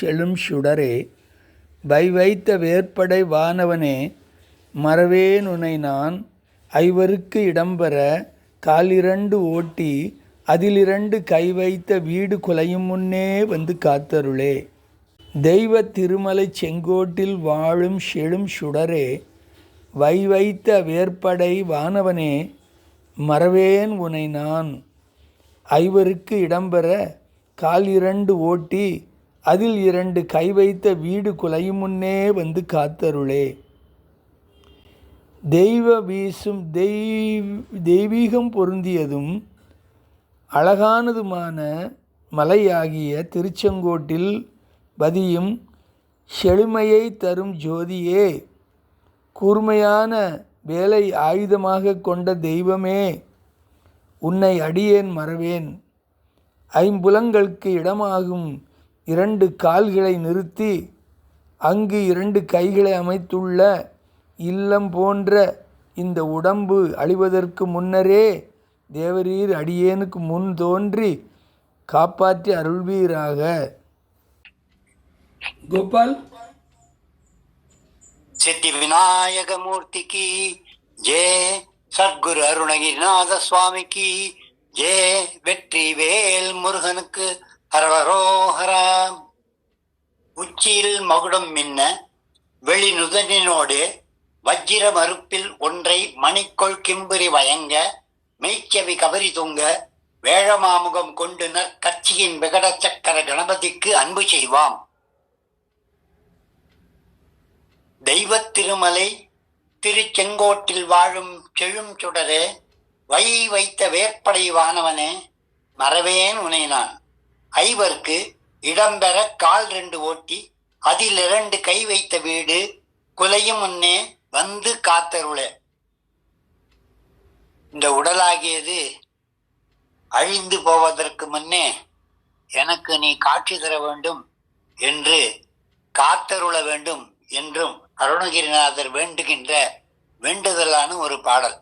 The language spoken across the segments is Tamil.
செழும் சுடரே வை வைத்த வேற்படை வானவனே மறவேன் உனை நான். ஐவருக்கு இடம்பெற காலிரண்டு ஓட்டி அதிலிரண்டு கை வைத்த வீடு குலையும் முன்னே வந்து காத்தருளே. தெய்வ திருமலைச் செங்கோட்டில் வாழும் செழும் சுடரே வை வைத்த வேற்படை வானவனே மறவேன் உனை நான். ஐவருக்கு இடம்பெற கால் இரண்டு ஓட்டி அதில் இரண்டு கை வைத்த வீடு குலையும் முன்னே வந்து காத்தருளே. தெய்வ வீசும் தெய்வ தெய்வீகம் பொருந்தியதும் அழகானதுமான மலையாகிய திருச்செங்கோட்டில் பதியும் செழுமையை தரும் ஜோதியே கூர்மையான வேலை ஆயுதமாக கொண்ட தெய்வமே உன்னை அடியேன் மறவேன். ஐம்புலங்களுக்கு இடமாகும் இரண்டு கால்களை நிறுத்தி அங்கு இரண்டு கைகளை அமைத்துள்ள இல்லம் போன்ற இந்த உடம்பு அழிவதற்கு முன்னரே தேவரீர் அடியேனுக்கு முன் தோன்றி காப்பாற்றி அருள்வீராக. கோபால்? சித்தி விநாயக மூர்த்திக்கு ஜே சத்குரு அருணகிரிநாத சுவாமிக்கு ஜே வெற்றி வேல் முருகனுக்கு ஹரவரோஹரா உச்சியில் மகுடம் மின்ன வெளி நுதனினோடு வஜ்ர மறுப்பில் ஒன்றை மணிக்கொள் கிம்புரி வயங்க மெய்ச்சவி கபரி தூங்க வேழமாமுகம் கொண்டு நற்கட்சியின் விகட சக்கர கணபதிக்கு அன்பு செய்வாம். தெய்வத் திருமலை திருச்செங்கோட்டில் வாழும் செழும் சுடரே வை வைத்த வேற்படை வானவனே மறவேன் உனை நான். ஐவர்க்கு இடம்பெற கால் ரெண்டு ஓட்டி அதில் இரண்டு கை வைத்த வீடு குலையும் முன்னே வந்து காத்தருளே. இந்த உடலாகியது அழிந்து போவதற்கு முன்னே எனக்கு நீ காட்சி தர வேண்டும் என்று காத்தருள வேண்டும் என்றும் அருணகிரிநாதர் வேண்டுகின்ற வேண்டுதலான ஒரு பாடல்.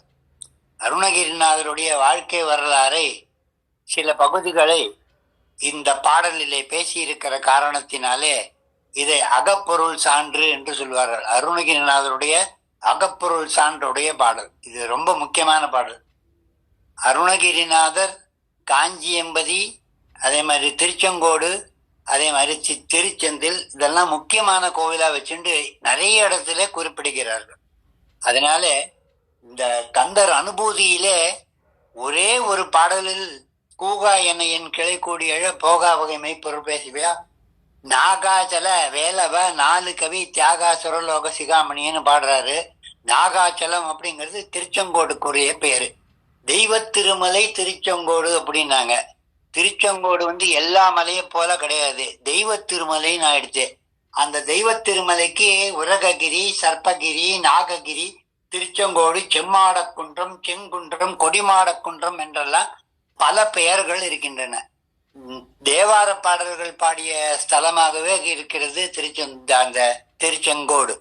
அருணகிரிநாதருடைய வாழ்க்கை வரலாறை சில பகுதிகளை இந்த பாடலிலே பேசியிருக்கிற காரணத்தினாலே இதை அகப்பொருள் சான்று என்று சொல்வார்கள். அருணகிரிநாதருடைய அகப்பொருள் சான்றுடைய பாடல். இது ரொம்ப முக்கியமான பாடல். அருணகிரிநாதர் காஞ்சியம்பதி அதே மாதிரி திருச்செங்கோடு அதே மாதிரி சி- திருச்செந்தில் இதெல்லாம் முக்கியமான கோவிலா வச்சுட்டு நிறைய இடத்துல குறிப்பிடுகிறார்கள். அதனால இந்த கந்தர் அனுபூதியிலே ஒரே ஒரு பாடலில் கூகா என் கிளை கூடியழ போகா வகை மெய்ப்பொருள் பேசுவியா? நாகாச்சல வேலவ நாலு கவி தியாகா சுரலோக சிகாமணின்னு பாடுறாரு. நாகாச்சலம் அப்படிங்கிறது திருச்செங்கோடுக்குரிய பேரு. தெய்வ திருமலை திருச்செங்கோடு அப்படின்னாங்க. திருச்செங்கோடு வந்து எல்லா மலையை போல கிடையாது. தெய்வ திருமலைன்னு ஆயிடுச்சு. அந்த தெய்வ திருமலைக்கு உரககிரி சர்ப்பகிரி நாககிரி திருச்செங்கோடு செம்மாடக்குன்றம் செங்குன்றம் கொடிமாடக்குன்றம் என்றெல்லாம் பல பெயர்கள் இருக்கின்றன. தேவார பாடல்கள் பாடிய ஸ்தலமாகவே இருக்கிறது திருச்செந்த அந்த திருச்செங்கோடு.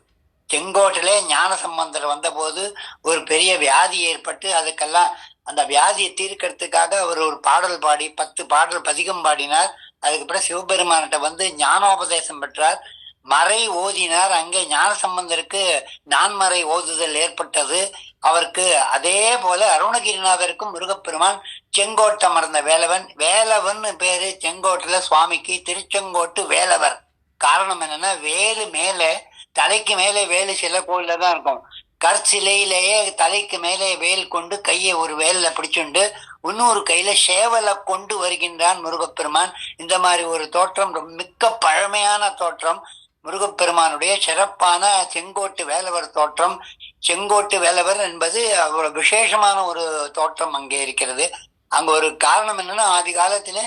செங்கோட்டிலே ஞான சம்பந்தர் வந்தபோது ஒரு பெரிய வியாதி ஏற்பட்டு அதுக்கெல்லாம் அந்த வியாதியை தீர்க்கறதுக்காக அவர் ஒரு பாடல் பாடி பத்து பாடல் பதிகம் பாடினார். அதுக்கப்புறம் சிவபெருமான்கிட்ட வந்து ஞானோபதேசம் பெற்றார். மறை ஓதினார். அங்கே ஞான சம்பந்தருக்கு நான்மறை ஓதுதல் ஏற்பட்டது. அவருக்கு அதே போல அருணகிரிநாதருக்கும் முருகப்பெருமான் செங்கோட்டை மறந்த வேலவன். வேலவன் பேரு செங்கோட்டுல சுவாமிக்கு திருச்செங்கோட்டு வேலவர். காரணம் என்னன்னா வேலு மேலே தலைக்கு மேலே வேலு சில கோயில தான் இருக்கும். கற்சிலையிலேயே தலைக்கு மேலே வேல் கொண்டு கையை ஒரு வேலில் பிடிச்சுண்டு இன்னொரு கையில சேவலை கொண்டு வருகின்றான் முருகப்பெருமான். இந்த மாதிரி ஒரு தோற்றம் ரொம்ப மிக்க பழமையான தோற்றம். முருகப்பெருமானுடைய சிறப்பான செங்கோட்டு வேலவர் தோற்றம். செங்கோட்டு வேலவர் என்பது அவ்வளவு விசேஷமான ஒரு தோற்றம் அங்கே இருக்கிறது. அங்க ஒரு காரணம் என்னன்னா ஆதி காலத்துல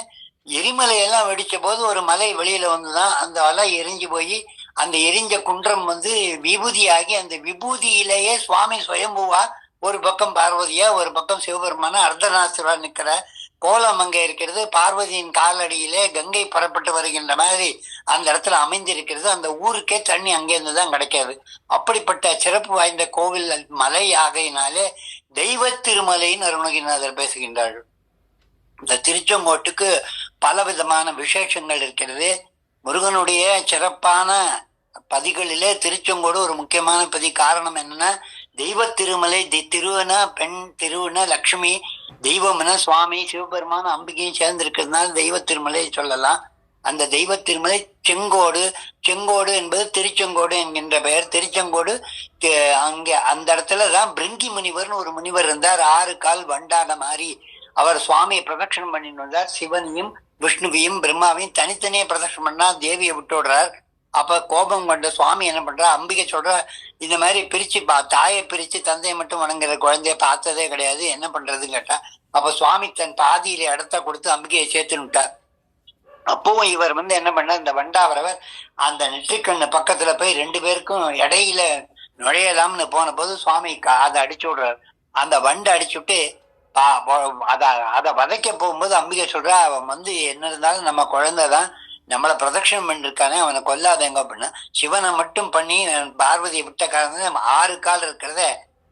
எரிமலையெல்லாம் வெடிச்ச போது ஒரு மலை வெளியில வந்துதான் அந்த அலை எரிஞ்சு போய் அந்த எரிஞ்ச குன்றம் வந்து விபூதியாகி அந்த விபூதியிலேயே சுவாமி சுயம்புவா ஒரு பக்கம் பார்வதியா ஒரு பக்கம் சிவபெருமான அர்த்தநாசுரா நிக்கிற கோலம் அங்கே இருக்கிறது பார்வதியின் காலடியிலே கங்கை புறப்பட்டு வருகின்ற மாதிரி அந்த இடத்துல அமைந்திருக்கிறது. அந்த ஊருக்கே தண்ணி அங்கேருந்து தான் கிடைக்காது. அப்படிப்பட்ட சிறப்பு வாய்ந்த கோவில் மலை ஆகையினாலே தெய்வ திருமலைன்னு அருணகிரிநாதர் பேசுகின்றார்கள். இந்த திருச்செங்கோட்டுக்கு பல விதமான விசேஷங்கள் இருக்கிறது. முருகனுடைய சிறப்பான பதிகளிலே திருச்செங்கோடு ஒரு முக்கியமான பதி காரணம் என்னன்னா தெய்வ திருமலை தி- திருவன பெண் திருவன லக்ஷ்மி தெய்வம்னா சுவாமி சிவபெருமான் அம்பிகையும் சேர்ந்திருக்கிறதுனால தெய்வ திருமலை சொல்லலாம். அந்த தெய்வ திருமலை செங்கோடு செங்கோடு என்பது திருச்செங்கோடு என்கின்ற பெயர். திருச்செங்கோடு அங்கே அந்த இடத்துல தான் பிருங்கி முனிவர்னு ஒரு முனிவர் இருந்தார். ஆறு கால் வண்டான மாதிரி அவர் சுவாமியை பிரதட்சணம் பண்ணிட்டு வந்தார். சிவனையும் விஷ்ணுவையும் பிரம்மாவையும் தனித்தனியே பிரதட்சணம் பண்ணா தேவியை விட்டு விடுறார். அப்ப கோபம் கொண்ட சுவாமி என்ன பண்ற அம்பிகை சொல்ற இந்த மாதிரி பிரிச்சு பா தாயை பிரிச்சு தந்தையை மட்டும் வணங்குற குழந்தைய பார்த்ததே கிடையாது. என்ன பண்றதுன்னு கேட்டா அப்ப சுவாமி தன் பாதியில இடத்த கொடுத்து அம்பிகையை சேர்த்து விட்டார். அப்பவும் இவர் வந்து என்ன பண்ணார்? இந்த வண்டாவரவர் அந்த நெற்றிக்கண்ணு பக்கத்துல போய் ரெண்டு பேருக்கும் இடையில நுழையலாம்னு போன போது சுவாமி கா- அதை அடிச்சு விடுறாரு. அந்த வண்டை அடிச்சு விட்டு பா- அத வதைக்க போகும்போது அம்பிகை சொல்றா அவன் வந்து என்ன இருந்தாலும் நம்ம குழந்தை தான் நம்மளை பிரதட்சணம் பண்ணிருக்கானே அவனை கொல்லாதேங்க அப்படின்னா சிவனை மட்டும் பண்ணி பார்வதியை விட்ட காரணம் நம்ம ஆறு கால் இருக்கிறத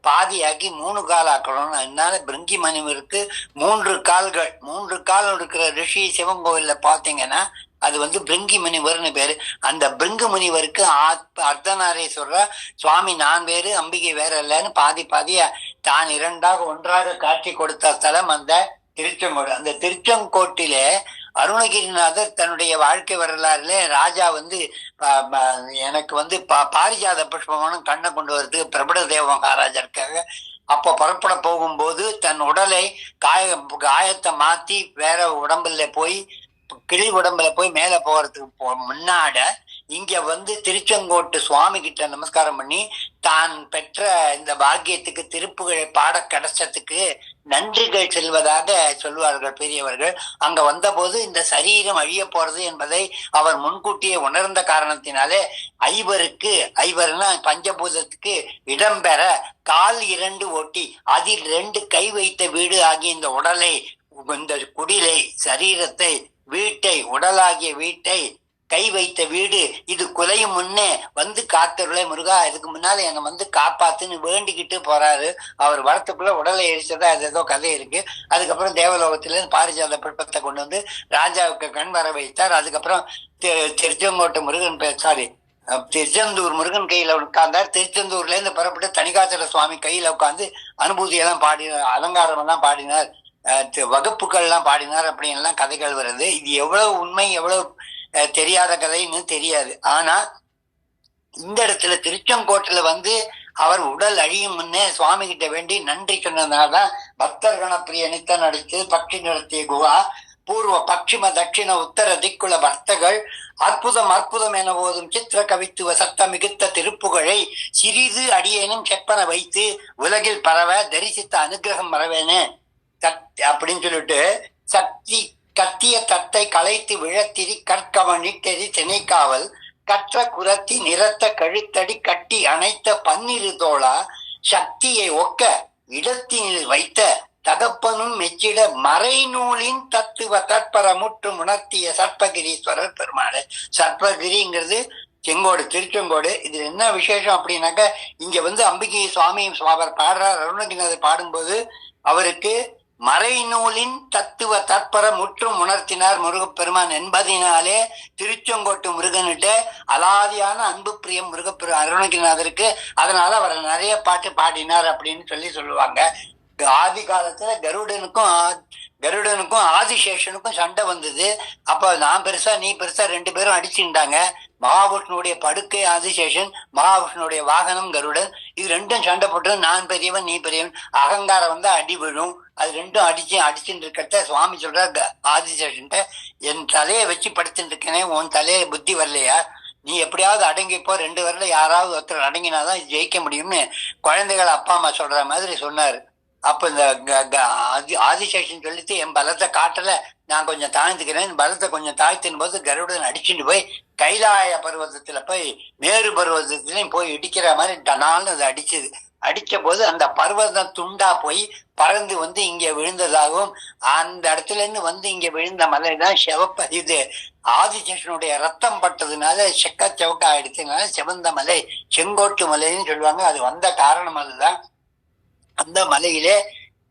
பாதியாக்கி மூணு கால் ஆக்கணும் அதனால பிருங்கி மணிவருக்கு மூன்று கால்கள் மூன்று கால் இருக்கிற ரிஷி சிவன் கோவில்ல பாத்தீங்கன்னா அது வந்து பிருங்கி முனிவர்னு பேரு. அந்த பிருங்கு முனிவருக்கு ஆத்- அர்த்தநாரீஸ்வரர் சுவாமி நான் வேறு அம்பிகை வேற இல்லைன்னு பாதி பாதியா தான் இரண்டாக ஒன்றாக காட்சி கொடுத்த ஸ்தலம் அந்த திருச்செங்கோடு. அந்த திருச்செங்கோட்டிலே அருணகிரிநாதர் தன்னுடைய வாழ்க்கை வரலாறுல ராஜா வந்து ப- எனக்கு வந்து பா- பாரிஜாத புஷ்பமான கண்ணை கொண்டு வரதுக்கு பிரபட தேவ மகாராஜா இருக்காங்க அப்போ புறப்பட போகும்போது தன் உடலை காய காயத்தை மாத்தி வேற உடம்புல போய் கிளி உடம்புல போய் மேல போறதுக்கு முன்னாட இங்க வந்து திருச்செங்கோட்டு சுவாமி கிட்ட நமஸ்காரம் பண்ணி தான் பெற்ற இந்த பாக்கியத்துக்கு திருப்புகழை பாட கிடைச்சதுக்கு நன்றிகள் செல்வதாக சொல்வார்கள் பெரியவர்கள். அங்க வந்தபோது இந்த சரீரம் அழிய போறது என்பதை அவர் முன்கூட்டியே உணர்ந்த காரணத்தினாலே ஐவருக்கு ஐவர்னா பஞ்சபூதத்துக்கு இடம்பெற கால் இரண்டு ஓட்டி அதில் ரெண்டு கை வைத்த வீடு ஆகிய இந்த உடலை இந்த குடிலை சரீரத்தை வீட்டை உடலாகிய வீட்டை கை வைத்த வீடு இது குலையும் முன்னே வந்து காத்தருளே முருகா இதுக்கு முன்னால என்னை வந்து காப்பாத்துன்னு வேண்டிக்கிட்டு போறாரு. அவர் வரத்துக்குள்ள உடலை எரிச்சதா அது ஏதோ கதை இருக்கு. அதுக்கப்புறம் தேவலோகத்திலிருந்து பாரிஜாத புஷ்பத்தை கொண்டு வந்து ராஜாவுக்கு கண் வர வைத்தார். அதுக்கப்புறம் திருச்செங்கோட்டை முருகன் சாரி திருச்செந்தூர் முருகன் கையில உட்கார்ந்தார். திருச்செந்தூர்ல இருந்து புறப்பட்டு தணிகாச்சல சுவாமி கையில உட்கார்ந்து அனுபூதியெல்லாம் பாடினார் அலங்காரம் எல்லாம் பாடினார் வகுப்புகள் எல்லாம் பாடினார். அப்படின்னு எல்லாம் கதைகள் வருது. இது எவ்வளவு உண்மை எவ்வளவு தெரியாத கதைன்னு தெரியாது. ஆனா இந்த இடத்துல திருச்செங்கோட்டில் வந்து அவர் உடல் அழியும் முன்னே சுவாமி கிட்ட வேண்டி நன்றி சொன்னதுனாலதான் பக்தர் கணப்பிரிய நித்த நடித்து பட்சி நடத்திய குஹா பூர்வ பட்சிம தட்சிண உத்தர திக்குல பக்தர்கள் அற்புதம் அற்புதம் என போதும் சித்திர கவித்துவ சத்த மிகுத்த திருப்புகழை சிறிது அடியேனும் செப்பன வைத்து உலகில் பரவ தரிசித்த அனுகிரகம் வரவேனே சக்தி அப்படின்னு சொல்லிட்டு சக்தி கத்திய தத்தை களைத்து விழத்திரி கற்கவன் தெரி திணைக்காவல் கற்ற குரத்தி நிறத்த கழுத்தடி கட்டி அணைத்த பன்னிரு தோளா சக்தியை ஒக்க இடத்தினில் வைத்த தகப்பனும் மெச்சிட மறைநூலின் தத்துவ தற்பரமுற்று உணர்த்திய சர்பகிரீஸ்வரர் பெருமாள். சர்ப்பகிரிங்கிறது செங்கோடு திருச்செங்கோடு. இதுல என்ன விசேஷம் அப்படின்னாக்க இங்க வந்து அம்பிகை சுவாமி அவர் பாடுறார். அருணகிரிநாதர் பாடும்போது அவருக்கு மறைநூலின் தத்துவ தற்பர முற்றும் உணர்த்தினார் முருகப்பெருமான் என்பதினாலே திருச்செங்கோட்டு முருகன்கிட்ட அலாதியான அன்பு பிரியம் முருகப்பெரு அருணகிரிநாதருக்கு. அதனால அவர் நிறைய பாட்டு பாடினார் அப்படின்னு சொல்லி சொல்லுவாங்க. ஆதி காலத்துல கருடனுக்கும் கருடனுக்கும் ஆதிசேஷனுக்கும் சண்டை வந்தது. அப்ப நான் பெருசா நீ பெருசா ரெண்டு பேரும் அடிச்சுட்டாங்க மகாவிஷ்ணுடைய படுக்கை ஆதிசேஷன் மகாவிஷ்ணுடைய வாகனம் கருடன். இது ரெண்டும் சண்டை போட்டு நான் பெரியவன் நீ பெரியவன். அகங்காரம் வந்து அடி விழும். அது ரெண்டும் அடிச்சு அடிச்சுட்டு இருக்கிறத சுவாமி சொல்ற க- ஆதிசேஷன்ட்ட என் தலையை வச்சு படுத்துட்டு இருக்கேனே உன் தலையில புத்தி வரலையா? நீ எப்படியாவது அடங்கிப்போ ரெண்டு வரல யாராவது ஒருத்தர் அடங்கினாதான் ஜெயிக்க முடியும்னு குழந்தைகள் அப்பா அம்மா சொல்ற மாதிரி சொன்னாரு. அப்ப இந்த க- க- ஆதி- ஆதிசேஷன் சொல்லிட்டு என் பலத்தை காட்டல நான் கொஞ்சம் தாழ்ந்துக்கிறேன் என் பலத்தை கொஞ்சம் தாழ்த்தின் போது கருடன் அடிச்சுட்டு போய் கைலாய பருவதத்துல போய் மேரு பருவதத்துலயும் போய் இடிக்கிற மாதிரி டனால்னு அது அடிச்சது. அடிச்ச போது அந்த பர்வதம் துண்டா போய் பறந்து வந்து இங்க விழுந்ததாகவும் அந்த இடத்துல இருந்து வந்து இங்க விழுந்த மலை தான் சிவப்ப இது ஆதிசேஷனுடைய ரத்தம் பட்டதுனால செக்க செவக்கா ஆயிடுச்சுனால சிவந்த மலை செங்கோட்டு மலைன்னு சொல்லுவாங்க. அது வந்த காரணம் அதுதான். அந்த மலையிலே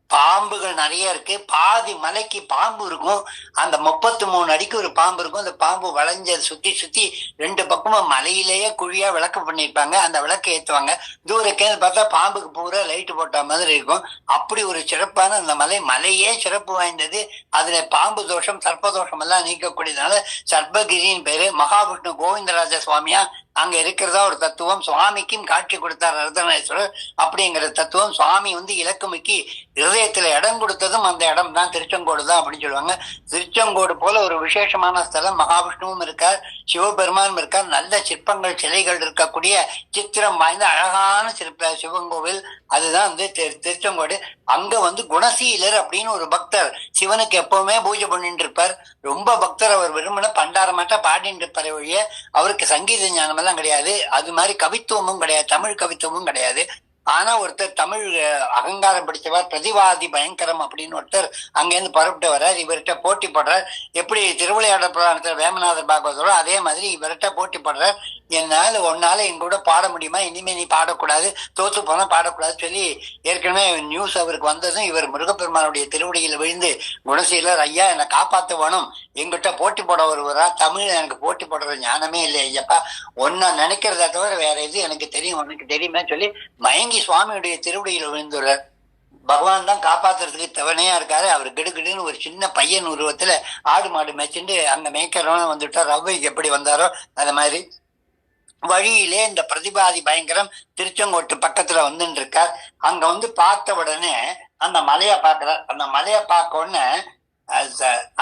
பாம்புகள் நிறைய இருக்கு. பாதி மலைக்கு பாம்பு இருக்கும். அந்த முப்பத்தி மூணு அடிக்கு ஒரு பாம்பு இருக்கும். அந்த பாம்பு வளைஞ்ச சுத்தி சுத்தி ரெண்டு பக்கமும் மலையிலேயே குழியா விளக்கு பண்ணிருப்பாங்க அந்த விளக்கு ஏத்துவாங்க. தூரக்கே பார்த்தா பாம்புக்கு பூரா லைட்டு போட்ட மாதிரி இருக்கும். அப்படி ஒரு சிறப்பான அந்த மலை மலையே சிறப்பு வாய்ந்தது. அதுல பாம்பு தோஷம் சர்ப்ப தோஷம் எல்லாம் நீக்கக்கூடியதுனால சர்பகிரின்னு பேரு மகாவிஷ்ணு கோவிந்தராஜ சுவாமியா அங்க இருக்கிறதா ஒரு தத்துவம். சுவாமிக்கும் காட்சி கொடுத்தார் அர்த்தநாதீஸ்வரர் அப்படிங்கிற தத்துவம் சுவாமி வந்து இலக்குமிக்கு இருதயத்துல இடம் கொடுத்ததும் அந்த இடம் தான் திருச்செங்கோடு தான் அப்படின்னு சொல்லுவாங்க. திருச்செங்கோடு போல ஒரு விசேஷமான ஸ்தலம் மகாவிஷ்ணுவும் இருக்கார் சிவபெருமானும் இருக்கார். நல்ல சிற்பங்கள் சிலைகள் இருக்கக்கூடிய சித்திரம் வாய்ந்த அழகான சிற்ப சிவன் கோவில் அதுதான் வந்து திரு- திருச்செங்கோடு. அங்க வந்து குணசீலர் அப்படின்னு ஒரு பக்தர் சிவனுக்கு எப்பவுமே பூஜை பண்ணிட்டு இருப்பார். ரொம்ப பக்தர் அவர் விரும்பின பண்டாரமாட்ட பாடிட்டு இருப்பார் வழிய அவருக்கு சங்கீத ஞானம் எல்லாம் கிடையாது. அது மாதிரி கவித்துவமும் கிடையாது. தமிழ் கவித்துவமும் கிடையாது. ஆனா ஒருத்தர் தமிழ் அகங்காரம் பிடிச்சவர் பிரதிவாதி பயங்கரம் அப்படின்னு ஒருத்தர் அங்கேருந்து புறப்பட்டு வர்றார். இவர்கிட்ட போட்டி போடுறார். எப்படி திருவிளையாடல் புராணத்தில் வேமநாதர் பாகவதரோ அதே மாதிரி இவர்கிட்ட போட்டி போடுறார். என்னால ஒன்னால எங்க கூட பாட முடியுமா? இனிமே நீ பாடக்கூடாது. தோத்து போனா பாடக்கூடாது சொல்லி ஏற்கனவே நியூஸ் அவருக்கு வந்ததும் இவர் முருகப்பெருமானுடைய திருவடியில் விழுந்து குணசீலர் ஐயா என்னை காப்பாற்ற வேணும் எங்கிட்ட போட்டி போட ஒருவரா? தமிழ் எனக்கு போட்டி போடுற ஞானமே இல்லை ஐயப்பா. ஒன்னா நினைக்கிறத தவிர வேற எது எனக்கு தெரியும்? உனக்கு தெரியுமே சொல்லி மயங்கி சுவாமியுடைய திருவடியில் விழுந்துள்ளார் பகவான் தான் காப்பாத்துறதுக்கு தவணையா இருக்காரு. அவர் கிடுகிடுன்னு ஒரு சின்ன பையன் உருவத்துல ஆடு மாடு மேய்ச்சிட்டு அங்க மேய்க்கிறவன வந்துட்டா ரவ்வைக்கு எப்படி வந்தாரோ அந்த மாதிரி. வழியிலே இந்த பிரதிபாதி பயங்கரம் திருச்செங்கோட்டு பக்கத்துல வந்துட்டு இருக்கார் அங்க வந்து பார்த்த உடனே அந்த மலையை பார்க்கிறார். அந்த மலையை பார்க்க உடனே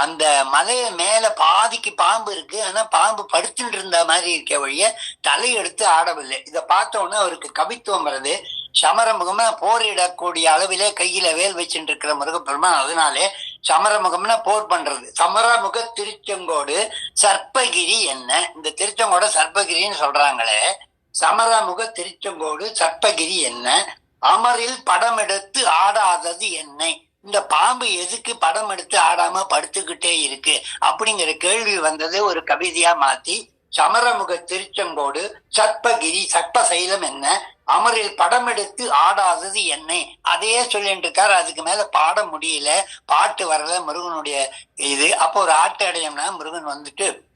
அந்த மலைய மேல பாதிக்கு பாம்பு இருக்கு. ஆனா பாம்பு படுத்துட்டு இருந்த மாதிரி இருக்க வழிய தலையெடுத்து ஆடவில்லை. இதை பார்த்த உடனே அவருக்கு கவித்துவம் வருது சமரமுகம்னா போரிடக்கூடிய அளவிலே கையில வேல் வச்சுட்டு இருக்கிற முருகப்பெருமான். அதனாலே சமரமுகம்னா போர் பண்றது. சமரமுக திருச்செங்கோடு சர்ப்பகிரி என்ன? இந்த திருச்செங்கோட சர்ப்பகிரின்னு சொல்றாங்களே. சமரமுக திருச்செங்கோடு சர்ப்பகிரி என்ன? அமரில் படம் எடுத்து ஆடாதது என்ன. இந்த பாம்பு எதுக்கு படம் எடுத்து ஆடாம படுத்துக்கிட்டே இருக்கு? அப்படிங்கிற கேள்வி வந்தது ஒரு கவிதையா மாத்தி சமரமுக திருச்செங்கோடு சர்ப்பகிரி சர்ப்பசைலம் என்ன? அமரில் படம் எடுத்து ஆடாதது என்னை. அதையே சொல்லிட்டு இருக்காரு. அதுக்கு மேல பாட முடியல. பாட்டு வரல. முருகனுடைய இது. அப்போ ஒரு ஆட்டு அடையம்னா முருகன் வந்துட்டு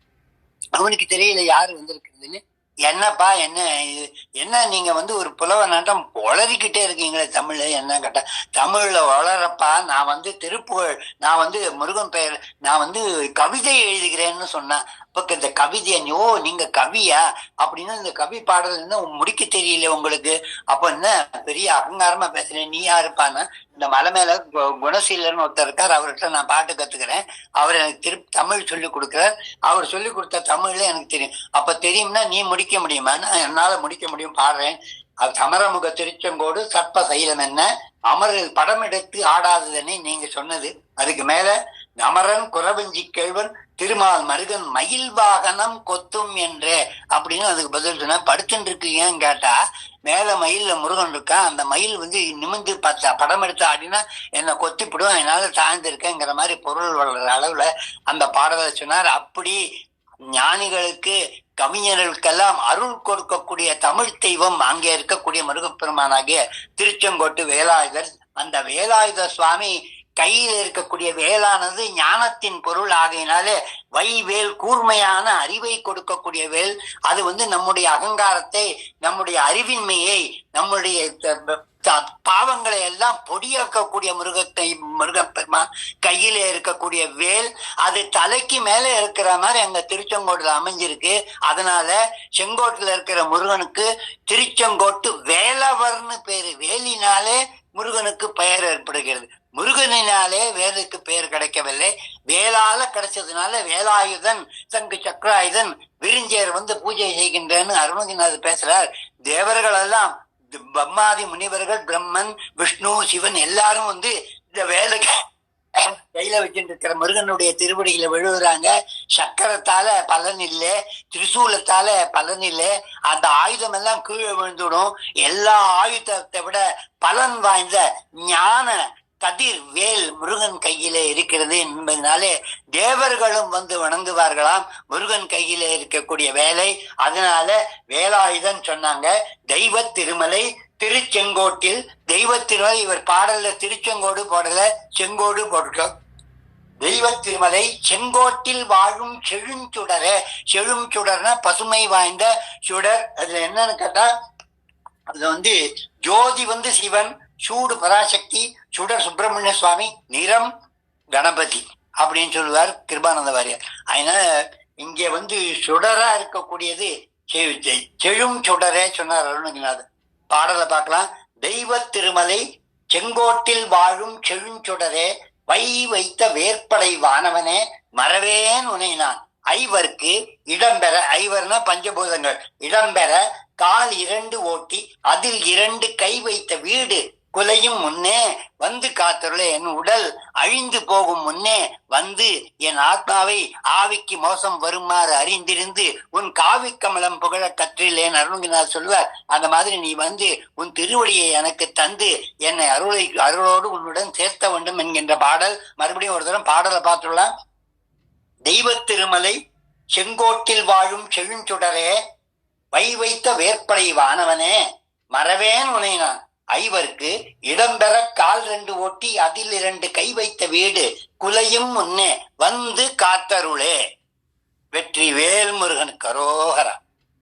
அவனுக்கு தெரியல யாரு வந்திருக்குதுன்னு என்னப்பா என்ன இது என்ன நீங்க வந்து ஒரு புலவ நாட்டம் வளரிக்கிட்டே இருக்கீங்களே தமிழ்ல என்ன கேட்டா. தமிழ்ல வளரப்பா நான் வந்து திருப்புகழ் நான் வந்து முருகன் பெயர் நான் வந்து கவிதை எழுதுகிறேன்னு சொன்னேன் இப்போ இந்த கவிதைய ஓ நீங்க கவியா? அப்படின்னு இந்த கவி பாடல் என்ன முடிக்க தெரியல உங்களுக்கு. அப்போ என்ன? பெரிய அகங்காரமா பேசுறேன் நீ யாருப்பான்னு இந்த மலை மேல கு- குணசீலர்னு ஒருத்தர் இருக்கார் அவர்கிட்ட நான் பாட்டு கத்துக்கிறேன். அவர் எனக்கு திரு தமிழ் சொல்லி கொடுக்குறார். அவர் சொல்லி கொடுத்த தமிழ்ல எனக்கு தெரியும். அப்ப தெரியும்னா நீ முடிக்க முடியுமா? நான் என்னால முடிக்க முடியும் பாடுறேன். அது சமரமுக திருச்செங்கோடு சர்ப்ப சைலம் என்ன? அமரில் படம் எடுத்து ஆடாததுன்னு நீங்க சொன்னது. அதுக்கு மேல நமரன் குறவஞ்சி கேழ்வன் திருமால் மருகன் மயில் வாகனம் கொத்தும் என்றே அப்படின்னு அதுக்கு பதில் சொன்ன படுத்துட்டு இருக்கீங்கன்னு கேட்டா மேல மயில்ல முருகன் இருக்கான் அந்த மயில் வந்து நிமிந்து பார்த்தா படம் எடுத்து ஆடினா என்னை கொத்திப்பிடும் என்னால தாழ்ந்திருக்கேங்கிற மாதிரி பொருள் வளர்ற அளவுல அந்த பாடலை சொன்னார். அப்படி ஞானிகளுக்கு கவிஞர்களுக்கெல்லாம் அருள் கொடுக்கக்கூடிய தமிழ் தெய்வம் அங்கே இருக்கக்கூடிய முருகப்பெருமானாகிய திருச்செங்கோட்டு வேலாயுதர் அந்த வேலாயுத சுவாமி கையில் இருக்கக்கூடிய வேலானது ஞானத்தின் பொருள் ஆகையினாலே வைவேல் கூர்மையான அறிவை கொடுக்கக்கூடிய வேல். அது வந்து நம்முடைய அகங்காரத்தை நம்முடைய அறிவின்மையை நம்முடைய பாவங்களை எல்லாம் பொடியாக்கக்கூடிய முருகத்தை முருகப்பெருமான் கையில இருக்கக்கூடிய வேல் அது தலைக்கு மேல இருக்கிற மாதிரி அங்க திருச்செங்கோட்டுல அமைஞ்சிருக்கு. அதனால செங்கோட்டுல இருக்கிற முருகனுக்கு திருச்செங்கோட்டு வேலவர்னு பேரு. வேலினாலே முருகனுக்கு பெயர் ஏற்படுகிறது. முருகனினாலே வேலுக்கு பெயர் கிடைக்கவில்லை. வேலால கிடைச்சதுனால வேலாயுதன் சங்கு சக்கராயுதன் விரிஞ்சேர் வந்து பூஜை செய்கின்றேன்னு அருணகிரிநாத் பேசுறார். தேவர்கள் எல்லாம் பிரம்மாதி முனிவர்கள் பிரம்மன் விஷ்ணு சிவன் எல்லாரும் வந்து இந்த வேலைக்கு கையில வச்சுட்டு இருக்கிற முருகனுடைய திருவடியில விழுகுறாங்க சக்கரத்தால பலன் இல்லை திரிசூலத்தால பலன் இல்லை. அந்த ஆயுதம் எல்லாம் கீழே விழுந்துடும். எல்லா ஆயுதத்தை விட பலன் வாய்ந்த ஞான கதிர் வேல் முருகன் கையிலே இருக்கிறது என்பதனாலே தேவர்களும் வந்து வணங்குவார்களாம். முருகன் கையிலே இருக்கக்கூடிய வேலை அதனால வேலாயுதன் சொன்னாங்க தெய்வ திருமலை திருச்செங்கோட்டில். தெய்வத்திருமலை இவர் பாடல்ல திருச்செங்கோடு போடல செங்கோடு போட்டிருக்கோம் தெய்வ திருமலை செங்கோட்டில் வாழும் செழுஞ்சுடர. செழுஞ்சுடர்னா பசுமை வாய்ந்த சுடர். அதுல என்னன்னு கேட்டா அதுல வந்து ஜோதி வந்து சிவன் சூடு பராசக்தி சுடர் சுப்பிரமணிய சுவாமி நிறம் கணபதி அப்படின்னு சொல்லுவார் கிருபானந்த வாரியார். அதனால இங்கே வந்து சுடரா இருக்கக்கூடியது செழும் சுடரே சொன்னார் அருணகிரிநாதர். பாடலை பார்க்கலாம். தெய்வ திருமலை செங்கோட்டில் வாழும் செழுஞ்சுடரே வை வைத்த வேற்படை வானவனே மறவேன் உனை நான். ஐவர்க்கு இடம்பெற ஐவர்னா பஞ்சபூதங்கள். இடம்பெற கால் இரண்டு ஓட்டி அதில் இரண்டு கை வைத்த வீடு குலையும் முன்னே வந்து காத்தருளே என் உடல் அழிந்து போகும் முன்னே வந்து என் ஆத்மாவை ஆவிக்கு மோசம் வருமாறு அறிந்திருந்து உன் காவி கமலம் புகழ கற்றிலேன் அருணகிரிநாத் சொல்வார். அந்த மாதிரி நீ வந்து உன் திருவடியை எனக்கு தந்து என்னை அருளை அருளோடு உன்னுடன் சேர்த்த வேண்டும் என்கின்ற பாடல் மறுபடியும் ஒரு தரம் பாடலை பார்த்துடலாம். தெய்வ திருமலை செங்கோட்டில் வாழும் செழுஞ்சுடரே வை வைத்த வேற்படை வானவனே மறவேன் உனை நான். ஐவர்க்கு இடம்பெற கால் ரெண்டு ஓட்டி அதில் இரண்டு கை வைத்த வீடு குலையும் முன்னே வந்து காத்தருளே. வெற்றி வேல் முருகன் கரோகரா